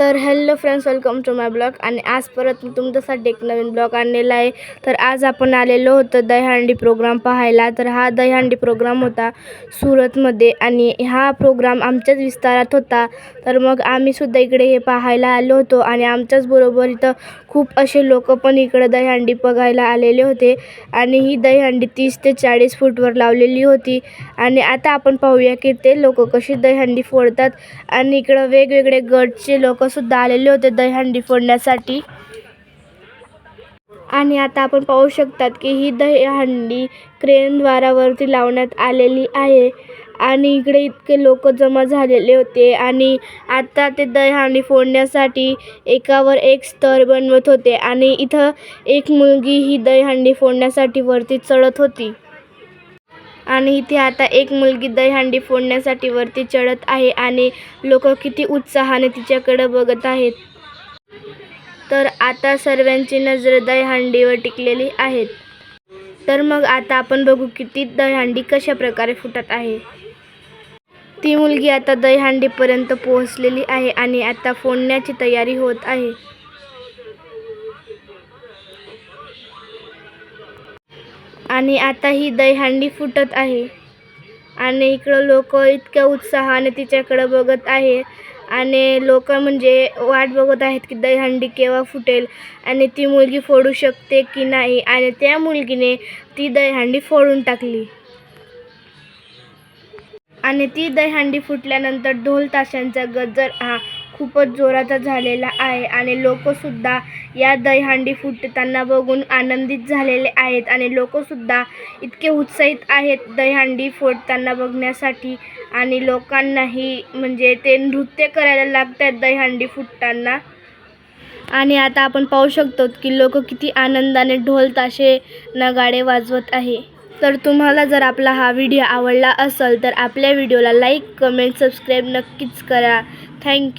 तर hello friends welcome to my blog आणि आज परत मी तुमच्यासाठी एक नवीन ब्लॉग आणलेला आहे. तर आज आपण आलेलो होतो दहीहंडी प्रोग्राम पाहायला. तर हा दहीहंडी प्रोग्राम होता सुरतमध्ये आणि हा प्रोग्राम आमच्याच विस्तारात होता. तर मग आम्हीसुद्धा इकडे हे पाहायला आलो होतो आणि आमच्याच बरोबर इथं खूप असे लोक पण इकडे दहीहंडी बघायला आलेले होते. आणि ही दहीहंडी तीस ते चाळीस फूटवर लावलेली होती. आणि आता आपण पाहूया की ते लोक कशी दहीहंडी फोडतात. आणि इकडं वेगवेगळे गटचे लोक सुद्धा आलेले होते दहीहंडी फोडण्यासाठी. आणि आता आपण पाहू शकतात की ही दहीहंडी क्रेनद्वारा वरती लावण्यात आलेली आहे. आणि इकडे इतके लोक जमा झालेले होते आणि आता ते दहीहंडी फोडण्यासाठी एकावर एक स्तर बनवत होते. आणि इथं एक मुलगी ही दहीहंडी फोडण्यासाठी वरती चढत होती. आणि इथे आता एक मुलगी दहीहंडी फोडण्यासाठी वरती चढत आहे आणि लोक किती उत्साहाने तिच्याकडे बघत आहेत. तर आता सर्वांची नजर दहीहंडीवर टिकलेली आहेत. तर मग आता आपण बघू की ती दहीहंडी कशा प्रकारे फुटत आहे. ती मुलगी आता दहीहंडीपर्यंत पोहोचलेली आहे आणि आता फोडण्याची तयारी होत आहे. आणि आता ही दहीहंडी फुटत आहे. आणि इकडं लोक इतक्या उत्साहाने तिच्याकडं बघत आहे. आणि लोक म्हणजे वाट बघत आहेत की दहीहंडी केव्हा फुटेल आणि ती मुलगी फोडू शकते की नाही आणि त्या मुलगीने ती दहीहंडी फोडून टाकली. आणि ती दहीहंडी फुटल्यानंतर ढोल ताशांचा गजर हा खूपच जोराचा झालेला आहे आणि लोकसुद्धा या दहीहंडी फुटताना बघून आनंदित झालेले आहेत आणि लोकसुद्धा इतके उत्साहित आहेत दहीहंडी फोडताना बघण्यासाठी आणि लोकांनाही म्हणजे ते नृत्य करायला लागत आहेत दहीहंडी फुटताना. आणि आता आपण पाहू शकतो की लोक किती आनंदाने ढोल ताशे नगाडे वाजवत आहे. तर तुम्हाला जर आपला हा व्हिडिओ आवडला असेल तर आपल्या व्हिडिओला लाईक कमेंट सबस्क्राईब नक्कीच करा. थँक्यू.